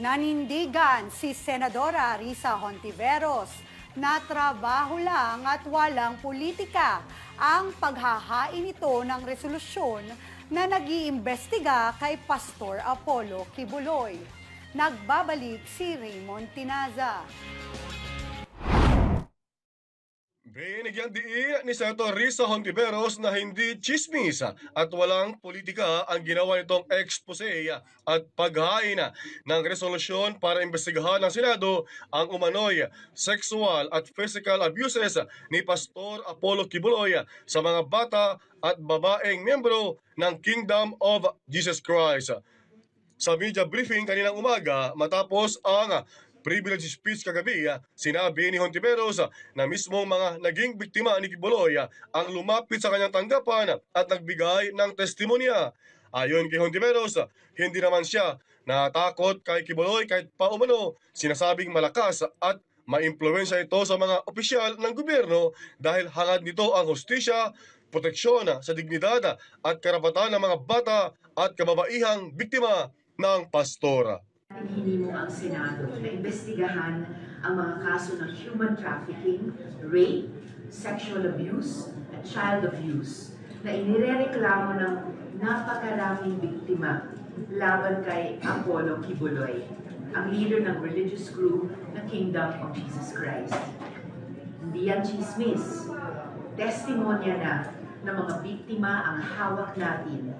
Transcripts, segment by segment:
Nanindigan si Senadora Risa Hontiveros na trabaho lang at walang politika ang paghahain ito ng resolusyon na nag-iimbestiga kay Pastor Apollo Kibuloy. Nagbabalik si Raymond Tinaza. Binigyang diin ni Senator Risa Hontiveros na hindi chismis at walang politika ang ginawa nitong expose at paghain ng resolusyon para imbestigahan ng Senado ang umano'y sexual at physical abuses ni Pastor Apollo Kibuloy sa mga bata at babaeng membro ng Kingdom of Jesus Christ. Sa media briefing kaninang umaga matapos ang privilege speech kagabi, ah, sinabi ni Hontiveros ah, na mismong mga naging biktima ni Kibuloy ah, ang lumapit sa kanyang tanggapan at nagbigay ng testimonya. Ayon kay Hontiveros, hindi naman siya natakot kay Kibuloy kahit paumano sinasabing malakas at maimpluwensya ito sa mga opisyal ng gobyerno dahil hangad nito ang hustisya, proteksyon sa dignidad at karapatan ng mga bata at kababaihang biktima ng pastora. Mo ang Senado na imbestigahan ang mga kaso ng human trafficking, rape, sexual abuse, at child abuse na inirereklamo ng napakaraming biktima laban kay Apollo Kibuloy, ang leader ng religious group na Kingdom of Jesus Christ. Hindi yan chismis. Testimonya na ng mga biktima ang hawak natin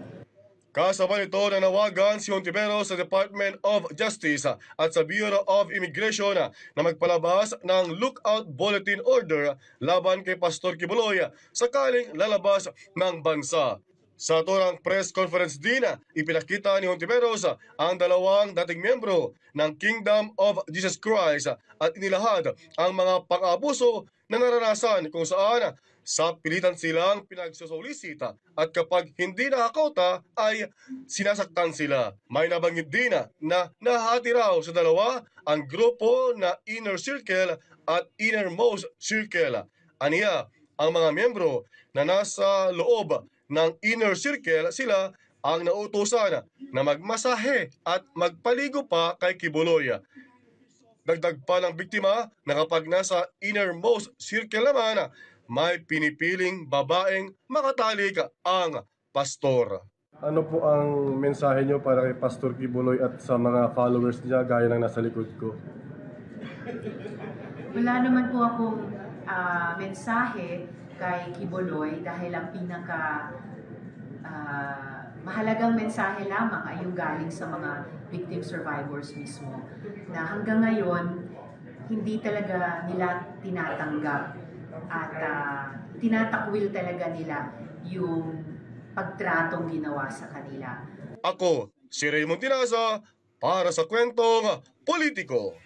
Kasabay nito nanawagan si Hontiveros sa Department of Justice at sa Bureau of Immigration na magpalabas ng lookout bulletin order laban kay Pastor Kibuloy sakaling lalabas ng bansa. Sa turang press conference din, ipinakita ni Hontiveros ang dalawang dating miyembro ng Kingdom of Jesus Christ at inilahad ang mga pang-abuso na naranasan kung saan sa pilitan silang pinagsusolisita at kapag hindi nakakauta ay sinasaktan sila. May nabanggit din na nahati raw sa dalawa ang grupo na inner circle at innermost circle. Aniya, ang mga miyembro na nasa loob ng inner circle sila ang nautusan na magmasahe at magpaligo pa kay Kibuloy. Dagdag pa ng biktima na kapag nasa innermost circle naman, may pinipiling babaeng makatalik ang pastor. Ano po ang mensahe nyo para kay Pastor Kibuloy at sa mga followers niya gaya ng nasa likod ko? Wala naman po akong ah, mensahe kay Kibuloy dahil ang pinaka ah, mahalagang mensahe lamang ay yung galing sa mga victim survivors mismo na hanggang ngayon hindi talaga nila tinatanggap at ah, tinatakwil talaga nila yung pagtratong ginawa sa kanila. Ako, si Raymond Tinaza, para sa kwentong politiko.